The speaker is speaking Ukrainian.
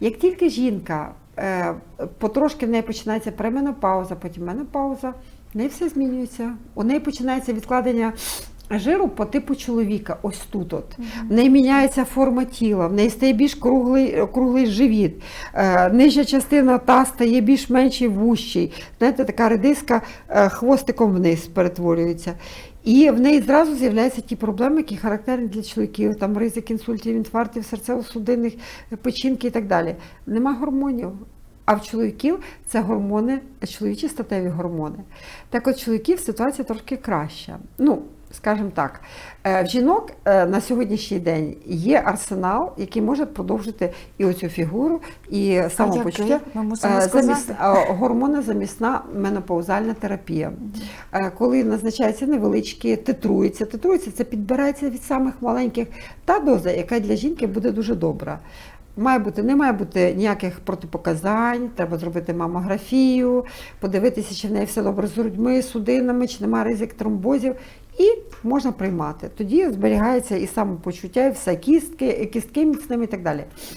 Як тільки жінка е, потрошки в неї починається пременопауза, потім менопауза, в неї все змінюється. У неї починається відкладення жиру по типу чоловіка, ось тут. От. В неї міняється форма тіла, в неї стає більш круглий, круглий живіт, е, нижня частина та стає більш менший вущий. Знаєте, така редиска е, хвостиком вниз перетворюється. І в неї зразу з'являються ті проблеми, які характерні для чоловіків, там ризик інсультів, інфарктів, серцево-судинних, печінки і так далі. Нема гормонів. А в чоловіків це гормони, чоловічі статеві гормони. Так от чоловіків ситуація трошки краща. Ну, скажімо так, е, в жінок е, на сьогоднішній день є арсенал, який може продовжити і оцю фігуру, і самопочуття. Е, заміс- е, гормонозамісна менопаузальна терапія. Коли назначаються невеличкі, титрується. Титрується це підбирається від самих маленьких та доза, яка для жінки буде дуже добра. Має бути, не має бути ніяких протипоказань, треба зробити мамографію, подивитися, чи в неї все добре з грудьми, судинами, чи немає ризик тромбозів, і можна приймати. Тоді зберігається і самопочуття, і все кістки, кістки міцними і так далі.